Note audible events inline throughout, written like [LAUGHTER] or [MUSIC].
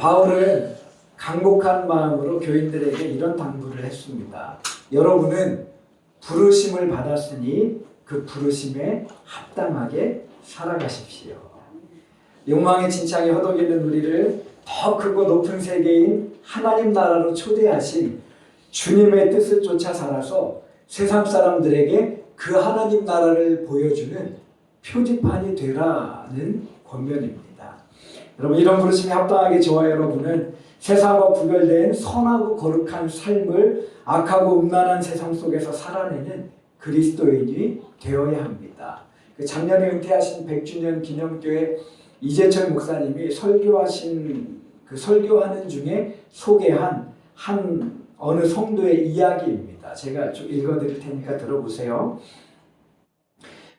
바울은 강곡한 마음으로 교인들에게 이런 당부를 했습니다. 여러분은 부르심을 받았으니 그 부르심에 합당하게 살아가십시오. 욕망의 진창에 허덕이는 우리를 더 크고 높은 세계인 하나님 나라로 초대하신 주님의 뜻을 쫓아 살아서 세상 사람들에게 그 하나님 나라를 보여주는 표지판이 되라는 권면입니다. 여러분 이런 부르심에 합당하게 저와 여러분은 세상과 구별된 선하고 거룩한 삶을 악하고 음란한 세상 속에서 살아내는 그리스도인이 되어야 합니다. 그 작년에 은퇴하신 100주년 기념교회 이재철 목사님이 설교하신 그 설교하는 중에 소개한 한 어느 성도의 이야기입니다. 제가 좀 읽어드릴 테니까 들어보세요.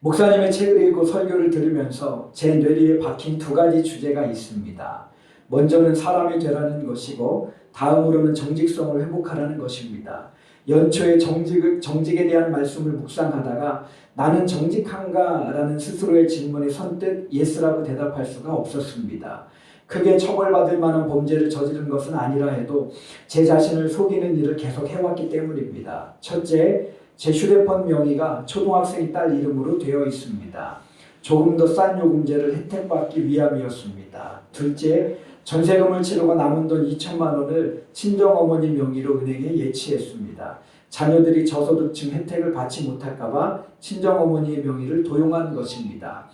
목사님의 책을 읽고 설교를 들으면서 제 뇌리에 박힌 두 가지 주제가 있습니다. 먼저는 사람이 되라는 것이고 다음으로는 정직성을 회복하라는 것입니다. 연초에 정직, 정직에 대한 말씀을 묵상하다가 나는 정직한가 라는 스스로의 질문에 선뜻 예스라고 대답할 수가 없었습니다. 크게 처벌받을 만한 범죄를 저지른 것은 아니라 해도 제 자신을 속이는 일을 계속 해왔기 때문입니다. 첫째, 제 휴대폰 명의가 초등학생 딸 이름으로 되어 있습니다. 조금 더 싼 요금제를 혜택받기 위함이었습니다. 둘째, 전세금을 치르고 남은 돈 2천만 원을 친정어머니 명의로 은행에 예치했습니다. 자녀들이 저소득층 혜택을 받지 못할까봐 친정어머니의 명의를 도용한 것입니다.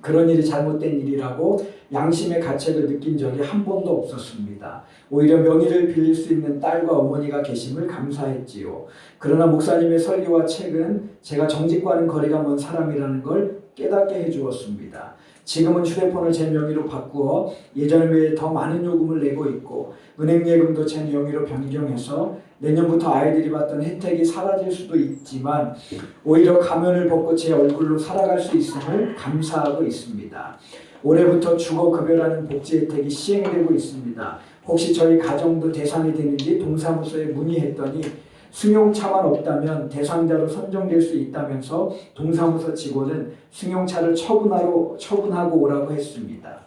그런 일이 잘못된 일이라고 양심의 가책을 느낀 적이 한 번도 없었습니다. 오히려 명의를 빌릴 수 있는 딸과 어머니가 계심을 감사했지요. 그러나 목사님의 설교와 책은 제가 정직과는 거리가 먼 사람이라는 걸 깨닫게 해주었습니다. 지금은 휴대폰을 제 명의로 바꾸어 예전 외에 더 많은 요금을 내고 있고 은행 예금도 제 명의로 변경해서 내년부터 아이들이 받던 혜택이 사라질 수도 있지만 오히려 가면을 벗고 제 얼굴로 살아갈 수 있음을 감사하고 있습니다. 올해부터 주거급여라는 복지 혜택이 시행되고 있습니다. 혹시 저희 가정도 대상이 되는지 동사무소에 문의했더니 승용차만 없다면 대상자로 선정될 수 있다면서 동사무소 직원은 승용차를 처분하러 처분하고 오라고 했습니다.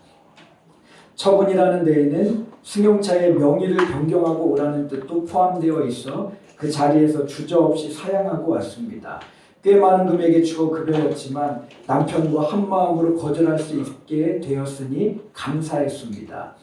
처분이라는 데에는 승용차의 명의를 변경하고 오라는 뜻도 포함되어 있어 그 자리에서 주저없이 사양하고 왔습니다. 꽤 많은 금액의 주거 급여였지만 남편과 한 마음으로 거절할 수 있게 되었으니 감사했습니다.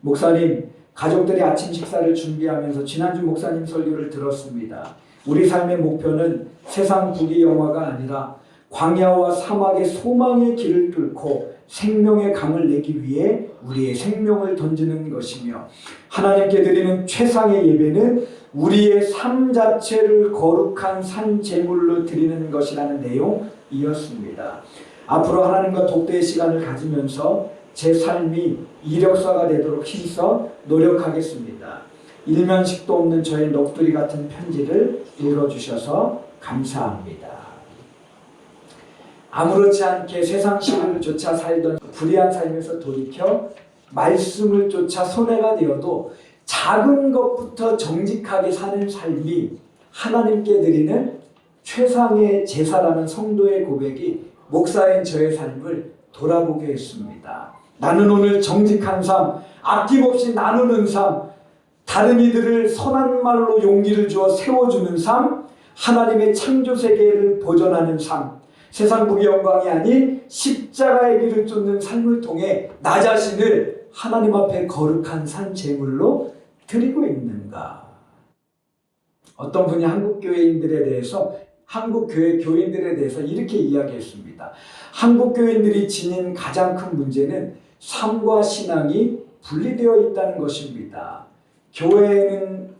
목사님, 가족들이 아침 식사를 준비하면서 지난주 목사님 설교를 들었습니다. 우리 삶의 목표는 세상 부귀 영화가 아니라 광야와 사막의 소망의 길을 뚫고 생명의 강을 내기 위해 우리의 생명을 던지는 것이며 하나님께 드리는 최상의 예배는 우리의 삶 자체를 거룩한 산 제물로 드리는 것이라는 내용이었습니다. 앞으로 하나님과 독대의 시간을 가지면서 제 삶이 이력서가 되도록 힘써 노력하겠습니다. 일면식도 없는 저의 넋두리 같은 편지를 읽어주셔서 감사합니다. 아무렇지 않게 세상 시를 쫓아 살던 불의한 삶에서 돌이켜 말씀을 쫓아 손해가 되어도 작은 것부터 정직하게 사는 삶이 하나님께 드리는 최상의 제사라는 성도의 고백이 목사인 저의 삶을 돌아보게 했습니다. 나는 오늘 정직한 삶, 아낌없이 나누는 삶, 다른 이들을 선한 말로 용기를 주어 세워주는 삶, 하나님의 창조 세계를 보존하는 삶, 세상 부귀 영광이 아닌 십자가의 길을 쫓는 삶을 통해 나 자신을 하나님 앞에 거룩한 산 제물로 드리고 있는가? 어떤 분이 한국 교회인들에 대해서 한국 교회 교인들에 대해서 이렇게 이야기했습니다. 한국 교인들이 지닌 가장 큰 문제는 삶과 신앙이 분리되어 있다는 것입니다. 교회에는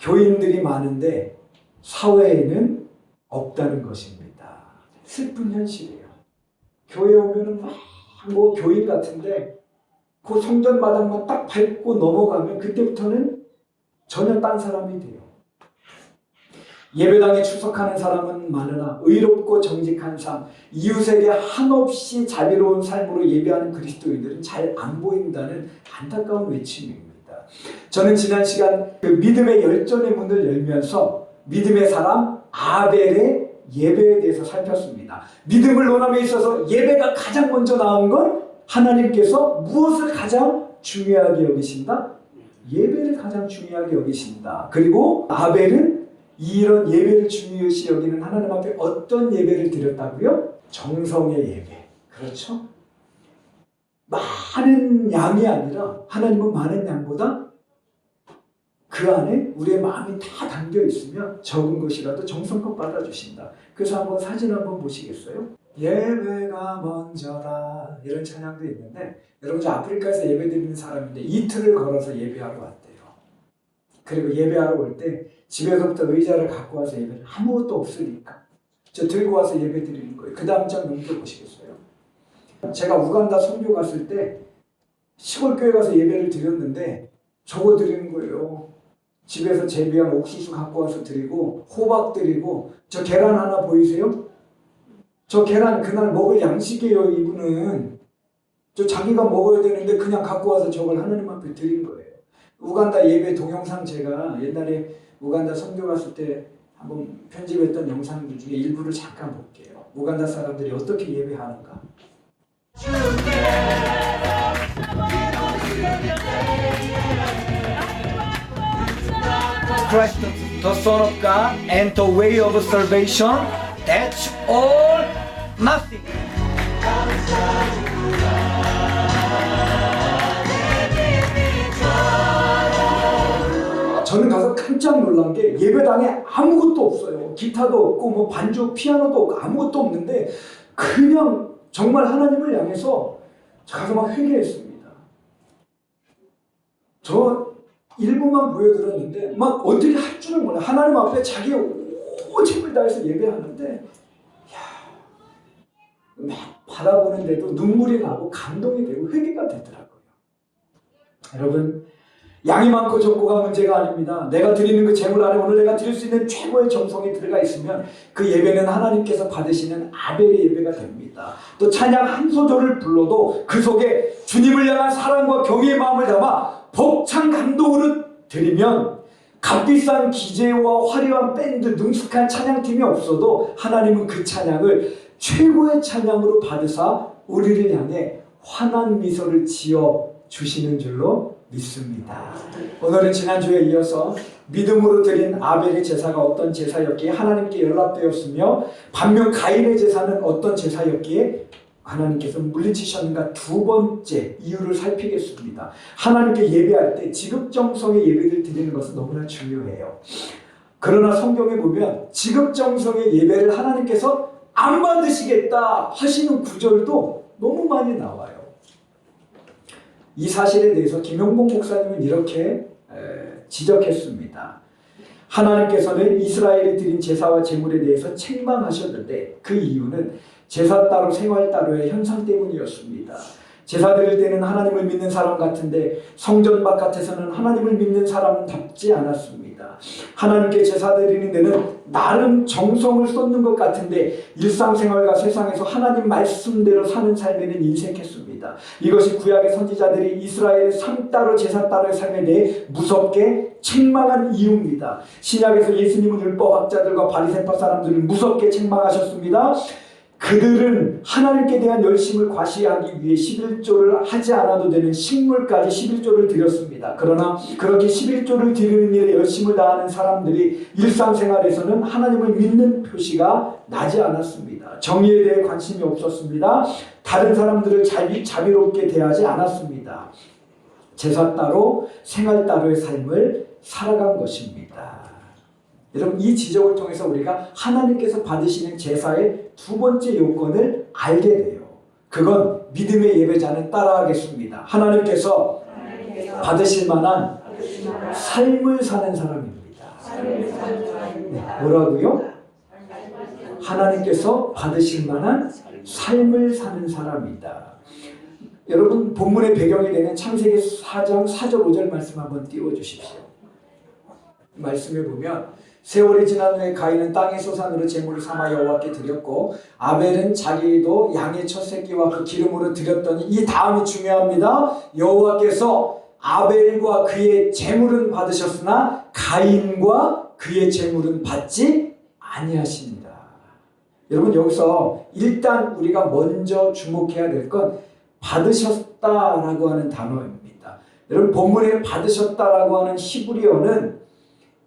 교인들이 많은데 사회에는 없다는 것입니다. 슬픈 현실이에요. 교회 오면은 막 뭐 교인 같은데 그 성전 마당만 딱 밟고 넘어가면 그때부터는 전혀 딴 사람이 돼요. 예배당에 출석하는 사람은 많으나 의롭고 정직한 삶, 이웃에게 한없이 자비로운 삶으로 예배하는 그리스도인들은 잘 안 보인다는 안타까운 외침입니다. 저는 지난 시간 그 믿음의 열전의 문을 열면서 믿음의 사람 아벨의 예배에 대해서 살폈습니다. 믿음을 논함에 있어서 예배가 가장 먼저 나온 건 하나님께서 무엇을 가장 중요하게 여기신다? 예배를 가장 중요하게 여기신다. 그리고 아벨은 이런 예배를 중요시 여기는 하나님 앞에 어떤 예배를 드렸다고요? 정성의 예배. 그렇죠? 많은 양이 아니라 하나님은 많은 양보다 그 안에 우리의 마음이 다 담겨 있으면 적은 것이라도 정성껏 받아주신다. 그래서 한번 사진 한번 보시겠어요? 예배가 먼저다 이런 찬양도 있는데 여러분 저 아프리카에서 예배 드리는 사람인데 이틀을 걸어서 예배하러 왔대요. 그리고 예배하러 올 때 집에서부터 의자를 갖고 와서 예배를 아무것도 없으니까 저 들고 와서 예배 드리는 거예요. 그 다음 장 넘겨 보시겠어요? 제가 우간다 선교 갔을 때 시골 교회 가서 예배를 드렸는데 저거 드리는 거예요. 집에서 재배한 옥수수 갖고 와서 드리고 호박 드리고 저 계란 하나 보이세요? 저 계란 그날 먹을 양식이에요 이분은 저 자기가 먹어야 되는데 그냥 갖고 와서 저걸 하나님 앞에 드린 거예요. 우간다 예배 동영상 제가 옛날에 우간다 선교 갔을 때 한번 편집했던 영상들 중에 일부를 잠깐 볼게요. 우간다 사람들이 어떻게 예배하는가. Christ, the Son of God, and the way of salvation. That's all, nothing. 저는 가서 깜짝 놀란 게 예배당에 아무것도 없어요. 기타도 없고 뭐 반주, 피아노도 없고 아무것도 없는데 그냥 정말 하나님을 향해서 가서 막 회개했습니다. 저 일부만 보여드렸는데 막 어떻게 할 줄을 몰라. 하나님 앞에 자기 오직을 다해서 예배하는데 야, 막 바라보는데도 눈물이 나고 감동이 되고 회개가 되더라고요. 여러분 양이 많고 적고가 문제가 아닙니다. 내가 드리는 그 재물 안에 오늘 내가 드릴 수 있는 최고의 정성이 들어가 있으면 그 예배는 하나님께서 받으시는 아벨의 예배가 됩니다. 또 찬양 한 소절을 불러도 그 속에 주님을 향한 사랑과 경외의 마음을 담아 벅찬 감동으로 드리면 값비싼 기재와 화려한 밴드, 능숙한 찬양팀이 없어도 하나님은 그 찬양을 최고의 찬양으로 받으사 우리를 향해 환한 미소를 지어 주시는 줄로 믿습니다. 오늘은 지난주에 이어서 믿음으로 드린 아벨의 제사가 어떤 제사였기에 하나님께 연락되었으며 반면 가인의 제사는 어떤 제사였기에 하나님께서 물리치셨는가 두 번째 이유를 살피겠습니다. 하나님께 예배할 때 지급정성의 예배를 드리는 것은 너무나 중요해요. 그러나 성경에 보면 지급정성의 예배를 하나님께서 안 받으시겠다 하시는 구절도 너무 많이 나와요. 이 사실에 대해서 김용봉 목사님은 이렇게 에, 지적했습니다. 하나님께서는 이스라엘이 드린 제사와 제물에 대해서 책망하셨는데 그 이유는 제사 따로 생활 따로의 현상 때문이었습니다. 제사 드릴 때는 하나님을 믿는 사람 같은데 성전 바깥에서는 하나님을 믿는 사람답지 않았습니다. 하나님께 제사 드리는 데는 나름 정성을 쏟는 것 같은데 일상생활과 세상에서 하나님 말씀대로 사는 삶에는 인색했습니다. 이것이 구약의 선지자들이 이스라엘의 상 따로 제사 따로의 삶에 대해 무섭게 책망한 이유입니다. 신약에서 예수님은 율법학자들과 바리새파 사람들을 무섭게 책망하셨습니다. 그들은 하나님께 대한 열심을 과시하기 위해 11조를 하지 않아도 되는 식물까지 11조를 드렸습니다. 그러나 그렇게 11조를 드리는 일에 열심을 다하는 사람들이 일상생활에서는 하나님을 믿는 표시가 나지 않았습니다. 정의에 대해 관심이 없었습니다. 다른 사람들을 자비, 자비롭게 대하지 않았습니다. 제사 따로 생활 따로의 삶을 살아간 것입니다. 여러분 이 지적을 통해서 우리가 하나님께서 받으시는 제사의 두 번째 요건을 알게 돼요. 그건 믿음의 예배자는 따라하겠습니다. 하나님께서 받으실 만한 삶을 사는 사람입니다. 네, 뭐라고요? 하나님께서 받으실 만한 삶을 사는 사람이다. 여러분 본문의 배경이 되는 창세기 4장 4절 5절 말씀 한번 띄워 주십시오. 말씀에 보면 세월이 지난 후에 가인은 땅의 소산으로 제물을 삼아 여호와께 드렸고 아벨은 자기도 양의 첫 새끼와 그 기름으로 드렸더니 이 다음이 중요합니다. 여호와께서 아벨과 그의 제물은 받으셨으나 가인과 그의 제물은 받지 아니하십니다. 여러분 여기서 일단 우리가 먼저 주목해야 될 건 받으셨다라고 하는 단어입니다. 여러분 본문에 받으셨다라고 하는 히브리어는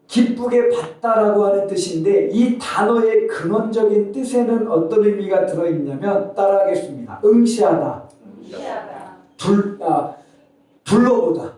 기쁘게 받다라고 하는 뜻인데 이 단어의 근원적인 뜻에는 어떤 의미가 들어있냐면 따라하겠습니다. 응시하다, 무시하다 둘, 아, 둘러보다.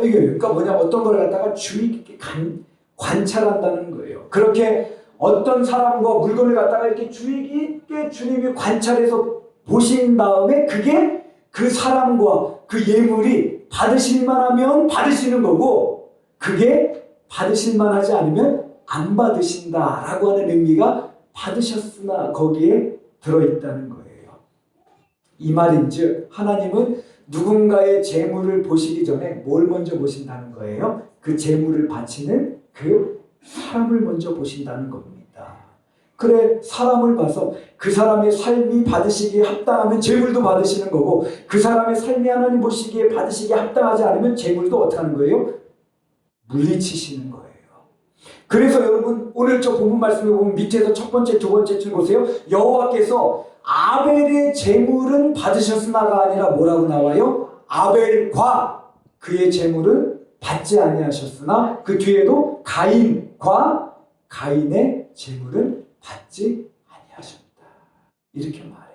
이게 그러니까 뭐냐 어떤 걸 갖다가 주의 깊게 관, 관찰한다는 거예요. 그렇게 어떤 사람과 물건을 갖다가 이렇게 주의 깊게 주님이 관찰해서 보신 다음에 그게 그 사람과 그 예물이 받으실 만 하면 받으시는 거고 그게 받으실 만 하지 않으면 안 받으신다라고 하는 의미가 받으셨으나 거기에 들어있다는 거예요. 이 말인즉 하나님은 누군가의 재물을 보시기 전에 뭘 먼저 보신다는 거예요? 그 재물을 바치는 그 사람을 먼저 보신다는 겁니다. 그래 사람을 봐서 그 사람의 삶이 받으시기에 합당하면 재물도 받으시는 거고 그 사람의 삶이 하나님 보시기에 받으시기에 합당하지 않으면 재물도 어떻게 하는 거예요? 물리치시는 거예요. 그래서 여러분 오늘 저 본문 말씀에 보면 밑에서 첫 번째 두 번째 줄 보세요. 여호와께서 아벨의 재물은 받으셨으나가 아니라 뭐라고 나와요? 아벨과 그의 재물은 받지 아니하셨으나 그 뒤에도 가인과 가인의 재물은 받지 아니하셨다. 이렇게 말해요.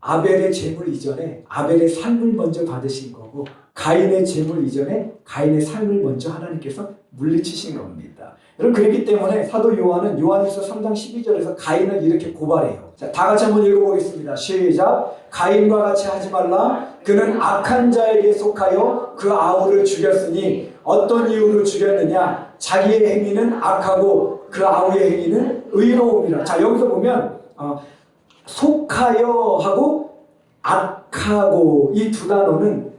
아벨의 재물 이전에 아벨의 삶을 먼저 받으신 거고 가인의 재물 이전에 가인의 삶을 먼저 하나님께서 물리치신 겁니다. 여러분 그렇기 때문에 사도 요한은 요한에서 3장 12절에서 가인을 이렇게 고발해요. 자, 다 같이 한번 읽어보겠습니다. 시작. 가인과 같이 하지 말라. 그는 악한 자에게 속하여 그 아우를 죽였으니 어떤 이유로 죽였느냐? 자기의 행위는 악하고 그 아우의 행위는 의로움이라. 자 여기서 보면 어, 속하여 하고 악하고 이 두 단어는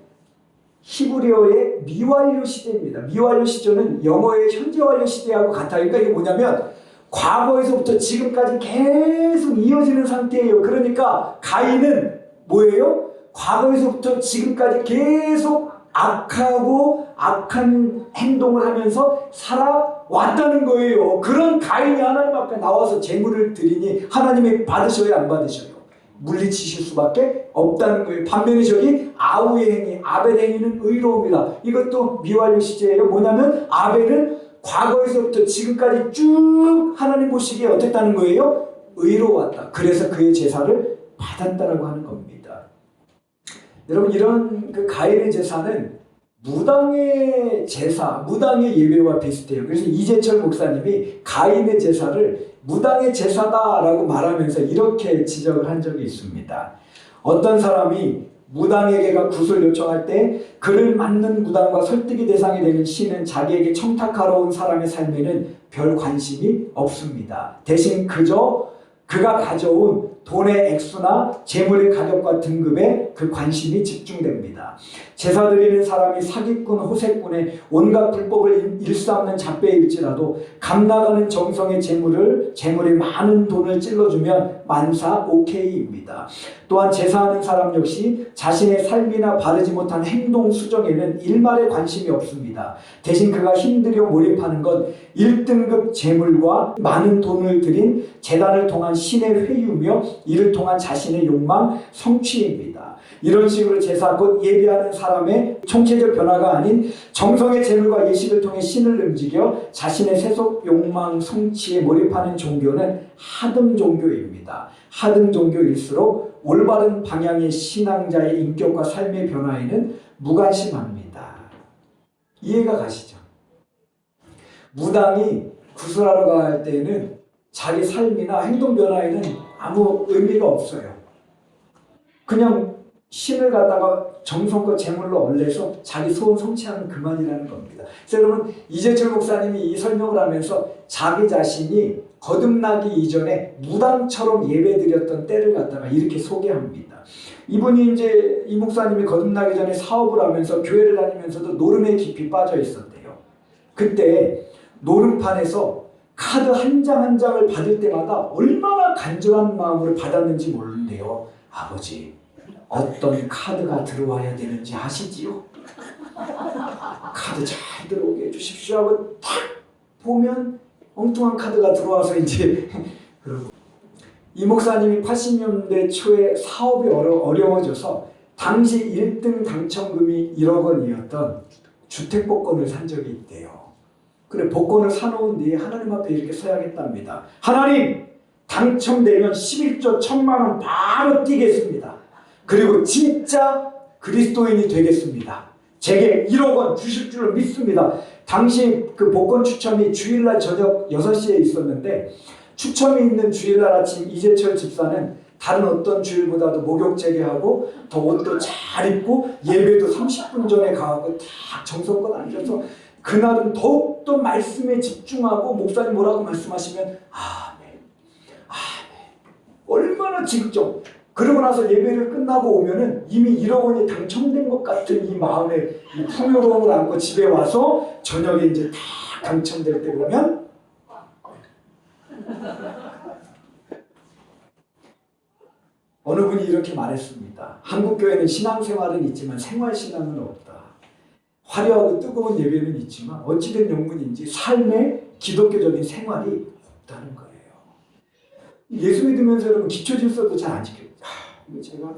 히브리어의 미완료 시대입니다. 미완료 시대는 영어의 현재 완료 시대하고 같아요. 그러니까 이게 뭐냐면 과거에서부터 지금까지 계속 이어지는 상태예요. 그러니까 가인은 뭐예요? 과거에서부터 지금까지 계속 악하고 악한 행동을 하면서 살아 왔다는 거예요. 그런 가인이 하나님 앞에 나와서 재물을 드리니 하나님이 받으셔야 안 받으셔요? 물리치실 수밖에 없다는 거예요. 반면에 저기 아우의 행위, 아벨의 행위는 의로움이다. 이것도 미완료 시제예요. 뭐냐면 아벨은 과거에서부터 지금까지 쭉 하나님 보시기에 어땠다는 거예요? 의로웠다. 그래서 그의 제사를 받았다라고 하는 겁니다. 여러분 이런 그 가인의 제사는 무당의 제사, 무당의 예배와 비슷해요. 그래서 이재철 목사님이 가인의 제사를 무당의 제사다라고 말하면서 이렇게 지적을 한 적이 있습니다. 어떤 사람이 무당에게가 굿을 요청할 때 그를 맞는 무당과 설득이 대상이 되는 신은 자기에게 청탁하러 온 사람의 삶에는 별 관심이 없습니다. 대신 그저 그가 가져온 돈의 액수나 재물의 가격과 등급에 그 관심이 집중됩니다. 제사 드리는 사람이 사기꾼, 호색꾼의 온갖 불법을 일삼는 잡배일지라도 값나가는 정성의 재물을 재물에 많은 돈을 찔러주면 만사 오케이입니다. 또한 제사하는 사람 역시 자신의 삶이나 바르지 못한 행동 수정에는 일말의 관심이 없습니다. 대신 그가 힘들여 몰입하는 건 1등급 재물과 많은 돈을 들인 재단을 통한 신의 회유며 이를 통한 자신의 욕망 성취입니다. 이런 식으로 제사 곧 예비하는 사람의 총체적 변화가 아닌 정성의 재물과 예식을 통해 신을 움직여 자신의 세속 욕망 성취에 몰입하는 종교는 하등 종교입니다. 하등 종교일수록 올바른 방향의 신앙자의 인격과 삶의 변화에는 무관심합니다. 이해가 가시죠? 무당이 구슬하러 갈 때는 자기 삶이나 행동 변화에는 아무 의미가 없어요. 그냥 신을 갖다가 정성과 재물로 얼려서 자기 소원 성취하는 그만이라는 겁니다. 여러분 이재철 목사님이 이 설명을 하면서 자기 자신이 거듭나기 이전에 무당처럼 예배드렸던 때를 갖다가 이렇게 소개합니다. 이분이 이제 이 목사님이 거듭나기 전에 사업을 하면서 교회를 다니면서도 노름에 깊이 빠져 있었대요. 그때 노름판에서 카드 한장한 장을 받을 때마다 얼마나 간절한 마음으로 받았는지 모르는데요. 아버지, 어떤 카드가 들어와야 되는지 아시지요? 카드 잘 들어오게 해주십시오 하고 탁 보면 엉뚱한 카드가 들어와서 이제 [LAUGHS] 그러고 이 목사님이 80년대 초에 사업이 어려, 어려 워져서 당시 1등 당첨금이 1억 원이었던 주택 복권을 산 적이 있대요. 그래 복권을 사놓은 뒤에 하나님 앞에 이렇게 서야겠답니다. 하나님 당첨되면 11조 1천만 원 바로 뛰겠습니다. 그리고 진짜 그리스도인이 되겠습니다. 제게 1억 원 주실 줄을 믿습니다. 당시 그 복권 추첨이 주일날 저녁 6시에 있었는데 추첨이 있는 주일날 아침 이재철 집사는 다른 어떤 주일보다도 목욕 재개하고 더 옷도 잘 입고 예배도 30분 전에 가고 다 정성껏 앉아서 그날은 더욱더 말씀에 집중하고 목사님 뭐라고 말씀하시면 아멘 아멘 얼마나 직접 그러고 나서 예배를 끝나고 오면은 이미 1억 원이 당첨된 것 같은 이 마음의 이 풍요로움을 안고 집에 와서 저녁에 이제 다 당첨될 때 보면 어느 분이 이렇게 말했습니다. 한국 교회는 신앙생활은 있지만 생활 신앙은 없다. 화려하고 뜨거운 예배는 있지만 어찌된 영문인지 삶의 기독교적인 생활이 없다는 거예요. 예수 믿으면서 여러분 기초 질서도 잘 안 지켜요. 제가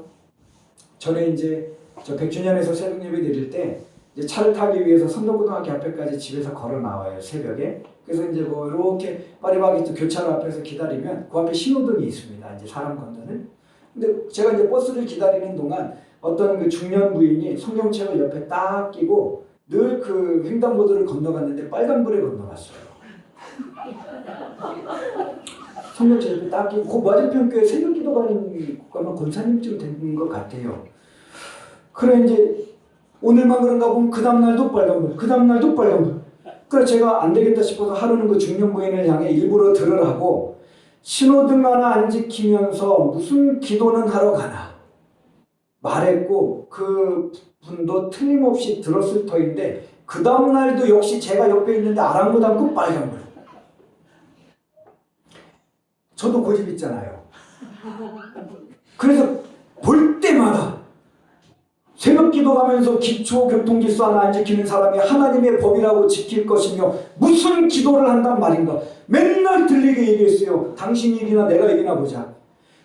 전에 이제 저 백주년에서 새벽 예배 드릴 때 이제 차를 타기 위해서 선덕고등학교 앞에까지 집에서 걸어 나와요 새벽에. 그래서 이제 뭐 이렇게 파리바게트 교차로 앞에서 기다리면 그 앞에 신호등이 있습니다. 이제 사람 건너는. 근데 제가 이제 버스를 기다리는 동안 어떤 그 중년 부인이 성경책을 옆에 딱 끼고 늘 그 횡단보도를 건너갔는데 빨간불에 건너갔어요. [LAUGHS] 성경책 옆에 딱 끼고 그 맞은편 교회 새벽 기도 가는 아마 권사님쯤 된 것 같아요. 그래 이제 오늘만 그런가 보면 그 다음날도 빨간불, 그 다음날도 빨간불. 그래 제가 안 되겠다 싶어서 하루는 그 중년 부인을 향해 일부러 들으라고 신호등 하나 안 지키면서 무슨 기도는 하러 가나 말했고 그 분도 틀림없이 들었을 터인데 그 다음날도 역시 제가 옆에 있는데 아랑곳않고 빨간불 저도 고집 있잖아요 그래서 볼 때마다 새벽 기도하면서 기초 교통 질서 하나 안 지키는 사람이 하나님의 법이라고 지킬 것이며 무슨 기도를 한단 말인가 맨날 들리게 얘기했어요. 당신이 이기나 내가 이기나 보자.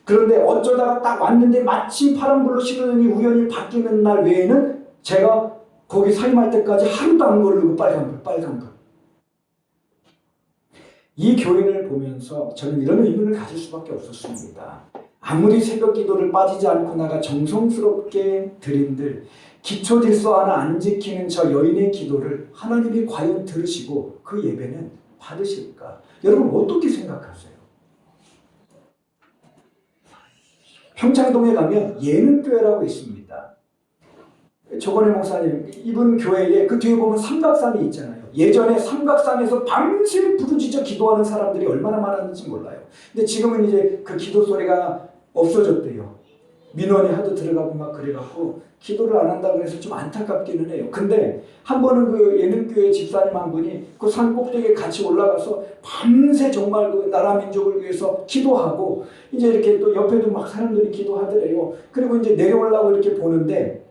그런데 어쩌다가 딱 왔는데 마침 파란불로 시그널이 우연히 바뀌는 날 외에는 제가 거기 사임할 때까지 하루도 안 걸리고 빨간불 빨간불. 이 교인을 보면서 저는 이런 의문을 가질 수밖에 없었습니다. 아무리 새벽 기도를 빠지지 않고 나가 정성스럽게 드린들 기초 질서 하나 안 지키는 저 여인의 기도를 하나님이 과연 들으시고 그 예배는 받으실까? 여러분 어떻게 생각하세요? 평창동에 가면 예능교회라고 있습니다. 조건의 목사님 이분 교회에 그 뒤에 보면 삼각산이 있잖아요. 예전에 삼각산에서 밤새 부르짖어 기도하는 사람들이 얼마나 많았는지 몰라요. 근데 지금은 이제 그 기도 소리가 없어졌대요. 민원이 하도 들어가고 막 그래갖고 기도를 안 한다 그래서 좀 안타깝기는 해요. 근데 한 번은 그 예능교회 집사님 한 분이 그 산 꼭대기에 같이 올라가서 밤새 정말 그 나라 민족을 위해서 기도하고 이제 이렇게 또 옆에도 막 사람들이 기도하더래요. 그리고 이제 내려오려고 이렇게 보는데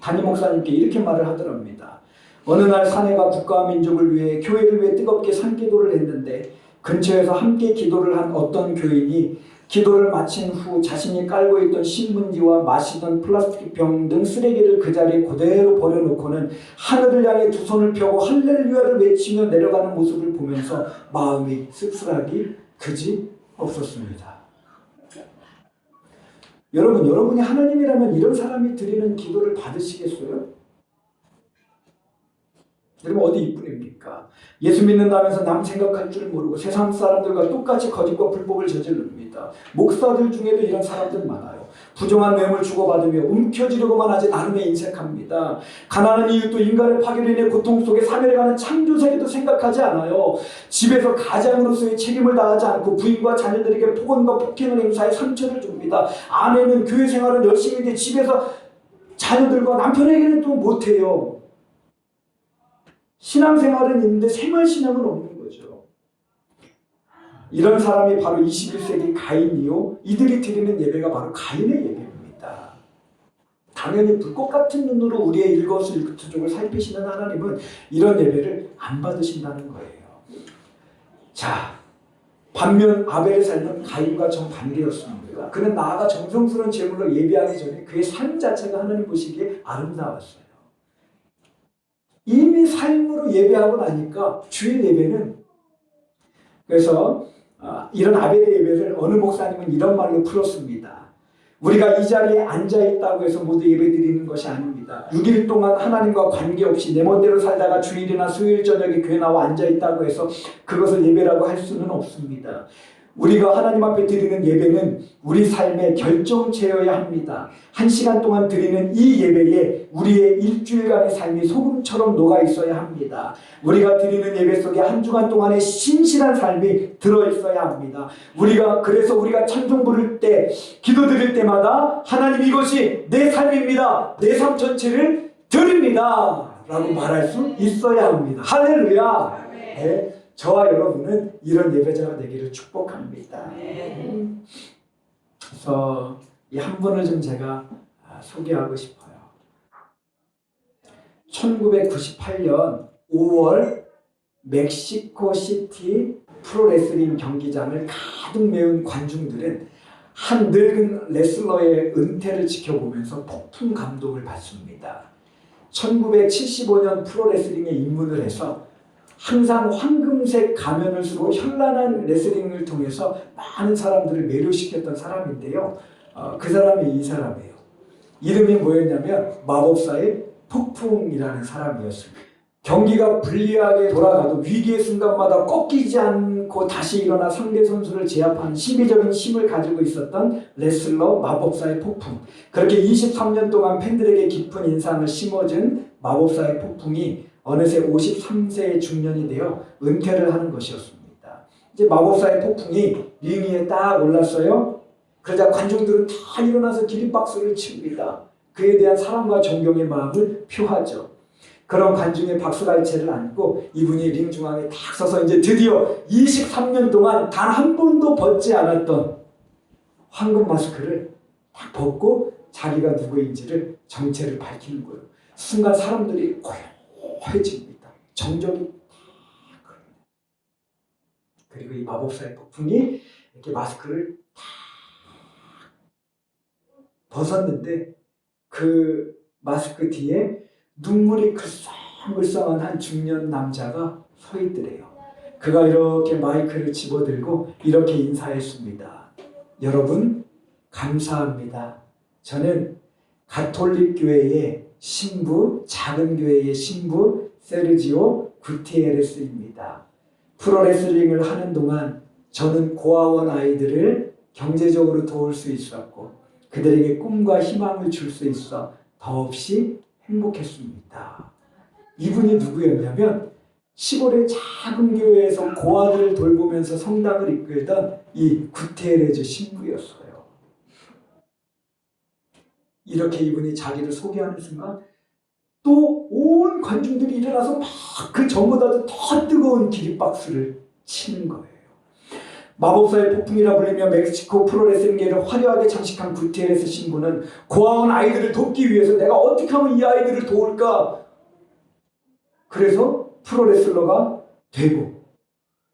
담임 목사님께 이렇게 말을 하더랍니다. 어느 날 사내가 국가와 민족을 위해 교회를 위해 뜨겁게 산기도를 했는데 근처에서 함께 기도를 한 어떤 교인이 기도를 마친 후 자신이 깔고 있던 신문지와 마시던 플라스틱 병 등 쓰레기를 그 자리에 그대로 버려놓고는 하늘을 향해 두 손을 펴고 할렐루야를 외치며 내려가는 모습을 보면서 마음이 씁쓸하기 그지 없었습니다. 여러분, 여러분이 하나님이라면 이런 사람이 드리는 기도를 받으시겠어요? 여러분 어디 이뿐입니까? 예수 믿는다면서 남 생각할 줄 모르고 세상 사람들과 똑같이 거짓과 불법을 저지릅니다. 목사들 중에도 이런 사람들 많아요. 부정한 뇌물 주고받으며 움켜쥐려고만 하지 나름의 인색합니다. 가난한 이유도 인간의 파괴로 인해 고통 속에 사멸해가는 창조세계도 생각하지 않아요. 집에서 가장으로서의 책임을 다하지 않고 부인과 자녀들에게 폭언과 폭행을 행사해 상처를 줍니다. 아내는 교회 생활은 열심히 했는데 집에서 자녀들과 남편에게는 또 못해요. 신앙생활은 있는데 생활신앙은 없는 거죠. 이런 사람이 바로 21세기 가인이요. 이들이 드리는 예배가 바로 가인의 예배입니다. 당연히 불꽃 같은 눈으로 우리의 일거수일투족을 살피시는 하나님은 이런 예배를 안 받으신다는 거예요. 자, 반면 아벨의 삶은 가인과 정반대였습니다. 그는 나아가 정성스러운 제물로 예배하기 전에 그의 삶 자체가 하나님 보시기에 아름다웠어요. 이미 삶으로 예배하고 나니까 주일 예배는 그래서 아, 이런 아벨의 예배를 어느 목사님은 이런 말로 풀었습니다. 우리가 이 자리에 앉아 있다고 해서 모두 예배드리는 것이 아닙니다. 6일 동안 하나님과 관계없이 내 멋대로 살다가 주일이나 수요일 저녁에 교회 나와 앉아 있다고 해서 그것을 예배라고 할 수는 없습니다. 우리가 하나님 앞에 드리는 예배는 우리 삶의 결정체여야 합니다. 한 시간 동안 드리는 이 예배에 우리의 일주일간의 삶이 소금처럼 녹아 있어야 합니다. 우리가 드리는 예배 속에 한 주간 동안의 신실한 삶이 들어 있어야 합니다. 우리가 그래서 우리가 찬송 부를 때 기도 드릴 때마다 하나님 이것이 내 삶입니다. 내 삶 전체를 드립니다. 라고 말할 수 있어야 합니다. 할렐루야. 네, 저와 여러분은 이런 예배자가 되기를 축복합니다. 그래서 이 한 분을 좀 제가 아, 소개하고 싶어요. 1998년 5월 멕시코 시티 프로레슬링 경기장을 가득 메운 관중들은 한 늙은 레슬러의 은퇴를 지켜보면서 폭풍 감동을 받습니다. 1975년 프로레슬링에 입문을 해서 항상 황금색 가면을 쓰고 현란한 레슬링을 통해서 많은 사람들을 매료시켰던 사람인데요. 어, 그 사람이 이 사람이에요. 이름이 뭐였냐면 마법사의 폭풍이라는 사람이었습니다. 경기가 불리하게 돌아가도 위기의 순간마다 꺾이지 않고 다시 일어나 상대 선수를 제압하는 시비적인 힘을 가지고 있었던 레슬러 마법사의 폭풍. 그렇게 23년 동안 팬들에게 깊은 인상을 심어준 마법사의 폭풍이 어느새 53세의 중년이 되어 은퇴를 하는 것이었습니다. 이제 마법사의 폭풍이 링 위에 딱 올랐어요. 그러자 관중들은 다 일어나서 기립박수를 칩니다. 그에 대한 사랑과 존경의 마음을 표하죠. 그런 관중의 박수갈채를 안고 이분이 링 중앙에 딱 서서 이제 드디어 23년 동안 단 한 번도 벗지 않았던 황금 마스크를 딱 벗고 자기가 누구인지를 정체를 밝히는 거예요. 순간 사람들이 고요 해집니다. 정적이 딱 그럽니다. 그리고 이 마법사의 폭풍이 이렇게 마스크를 딱 벗었는데 그 마스크 뒤에 눈물이 글썽글썽한 한 중년 남자가 서 있더래요. 그가 이렇게 마이크를 집어들고 이렇게 인사했습니다. 여러분 감사합니다. 저는 가톨릭 교회의 신부, 작은 교회의 신부 세르지오 구티에레스입니다. 프로레슬링을 하는 동안 저는 고아원 아이들을 경제적으로 도울 수 있었고 그들에게 꿈과 희망을 줄 수 있어 더없이 행복했습니다. 이분이 누구였냐면 시골의 작은 교회에서 고아들을 돌보면서 성당을 이끌던 이 구테레즈 신부였어요. 이렇게 이분이 자기를 소개하는 순간 또 온 관중들이 일어나서 막 그 전보다도 더 뜨거운 기립박수를 치는 거예요. 마법사의 폭풍이라 불리며 멕시코 프로레슬링계를 화려하게 장식한 구테레스 신부는 고아원 아이들을 돕기 위해서 내가 어떻게 하면 이 아이들을 도울까? 그래서 프로레슬러가 되고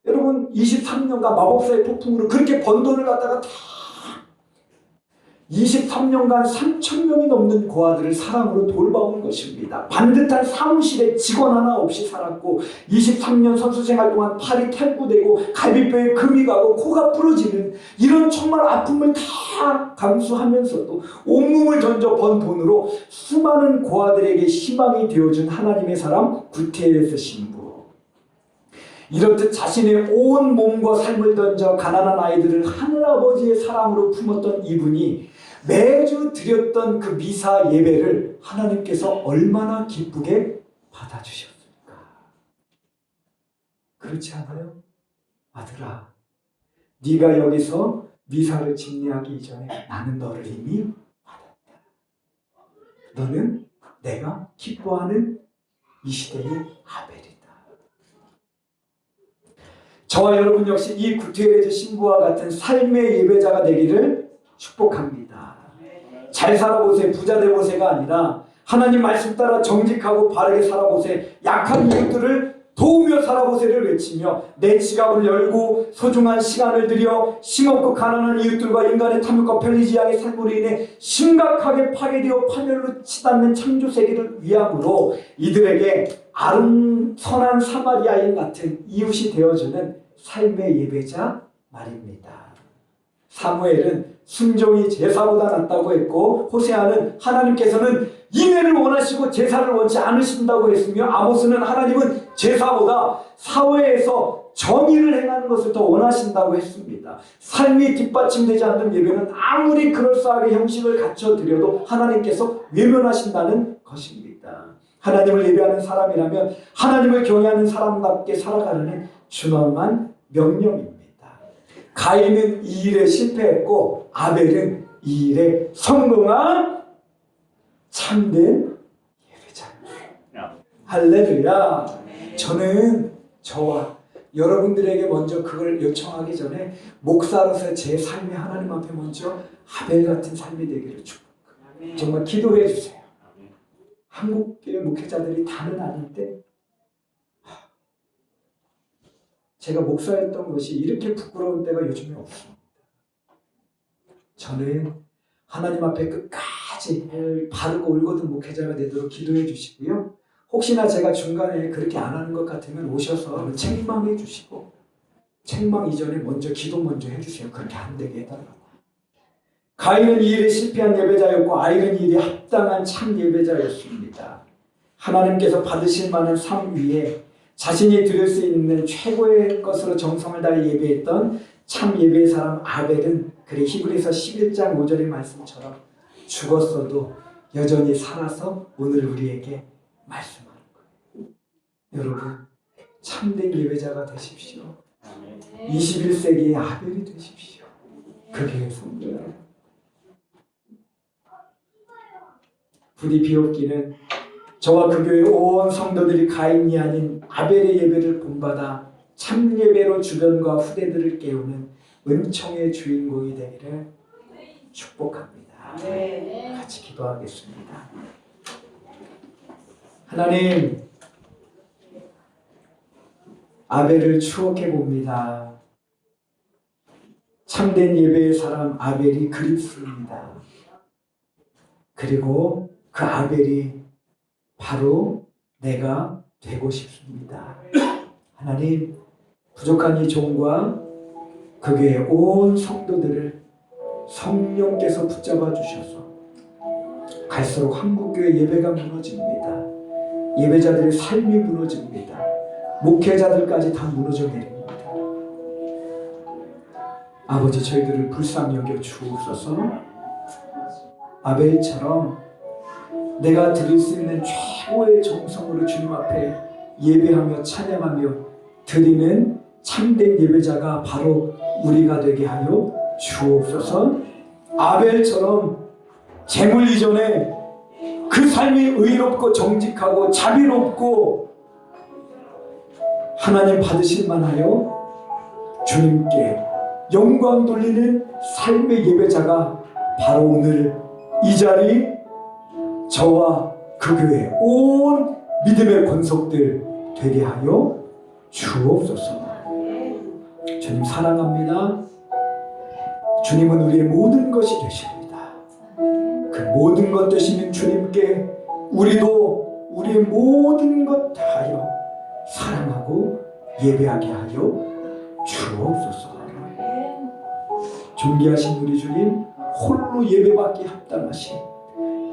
여러분 23년간 마법사의 폭풍으로 그렇게 번 돈을 갖다가 다 23년간 3천 명이 넘는 고아들을 사랑으로 돌봐온 것입니다. 반듯한 사무실에 직원 하나 없이 살았고 23년 선수 생활 동안 팔이 탈구되고 갈비뼈에 금이 가고 코가 부러지는 이런 정말 아픔을 다 감수하면서도 온몸을 던져 번 돈으로 수많은 고아들에게 희망이 되어준 하나님의 사람 구테레스 신부. 이렇듯 자신의 온 몸과 삶을 던져 가난한 아이들을 하늘아버지의 사랑으로 품었던 이분이 매주 드렸던 그 미사 예배를 하나님께서 얼마나 기쁘게 받아주셨습니까? 그렇지 않아요? 아들아, 네가 여기서 미사를 집례하기 이전에 나는 너를 이미 받았다. 너는 내가 기뻐하는 이 시대의 아벨이다. 저와 여러분 역시 이 구테레즈 신부와 같은 삶의 예배자가 되기를 축복합니다. 잘 살아보세요. 부자 되보세가 아니라 하나님 말씀 따라 정직하고 바르게 살아보세요. 약한 이웃들을 도우며 살아보세를 외치며 내 지갑을 열고 소중한 시간을 들여 심없고 가난한 이웃들과 인간의 탐욕과 편리지향의 삶으로 인해 심각하게 파괴되어 파멸로 치닫는 창조 세계를 위함으로 이들에게 아름 선한 사마리아인 같은 이웃이 되어주는 삶의 예배자 말입니다. 사무엘은 순종이 제사보다 낫다고 했고 호세아는 하나님께서는 인애를 원하시고 제사를 원치 않으신다고 했으며 아모스는 하나님은 제사보다 사회에서 정의를 행하는 것을 더 원하신다고 했습니다. 삶이 뒷받침되지 않는 예배는 아무리 그럴싸하게 형식을 갖춰드려도 하나님께서 외면하신다는 것입니다. 하나님을 예배하는 사람이라면 하나님을 경외하는 사람답게 살아가려는 준엄한 명령입니다. 가인은 이 일에 실패했고 아벨은 이 일에 성공한 참된 예배자입니다. 할렐루야. 저는 저와 여러분들에게 먼저 그걸 요청하기 전에 목사로서 제 삶이 하나님 앞에 먼저 아벨 같은 삶이 되기를 축복합니다. 정말 기도해 주세요. 한국교회 목회자들이 다는 아닌데 제가 목사였던 것이 이렇게 부끄러운 때가 요즘에 없습니다. 저는 하나님 앞에 끝까지 바르고 올곧은 목회자가 되도록 기도해 주시고요. 혹시나 제가 중간에 그렇게 안 하는 것 같으면 오셔서 책망해 주시고 책망 이전에 먼저 기도 먼저 해주세요. 그렇게 안 되게 해달라고. 가인은 이 일에 실패한 예배자였고 아이는 이 일에 합당한 참 예배자였습니다. 하나님께서 받으실 만한 삶 위에 자신이 드릴 수 있는 최고의 것으로 정성을 다해 예배했던 참 예배의 사람 아벨은 그래 히브리서 11장 5절의 말씀처럼 죽었어도 여전히 살아서 오늘 우리에게 말씀하는 거예요. 여러분 참된 예배자가 되십시오. 21세기의 아벨이 되십시오. 그게 성도 여러분. 부디 비옵기는 저와 그 교회 온 성도들이 가인이 아닌 아벨의 예배를 본받아 참 예배로 주변과 후대들을 깨우는 은총의 주인공이 되기를 축복합니다. 같이 기도하겠습니다. 하나님, 아벨을 추억해 봅니다. 참된 예배의 사람 아벨이 그립습니다. 그리고 그 아벨이 바로 내가 되고 싶습니다. 하나님, 부족한 이 종과 그 교회 온 성도들을 성령께서 붙잡아 주셔서 갈수록 한국교회 예배가 무너집니다. 예배자들의 삶이 무너집니다. 목회자들까지 다 무너져 내립니다. 아버지 저희들을 불쌍히 여겨 주옵소서 아벨처럼 내가 드릴 수 있는 최고의 정성으로 주님 앞에 예배하며 찬양하며 드리는 참된 예배자가 바로 우리가 되게 하여 주옵소서. 아벨처럼 재물 이전에 그 삶이 의롭고 정직하고 자비롭고 하나님 받으실 만하여 주님께 영광 돌리는 삶의 예배자가 바로 오늘 이 자리 저와 그 교회 온 믿음의 권속들 되게 하여 주옵소서. 주님 사랑합니다. 주님은 우리의 모든 것이 되십니다. 그 모든 것 되시는 주님께 우리도 우리의 모든 것 다하여 사랑하고 예배하게 하여 주옵소서. 존귀하신 우리 주님 홀로 예배받기 합당하신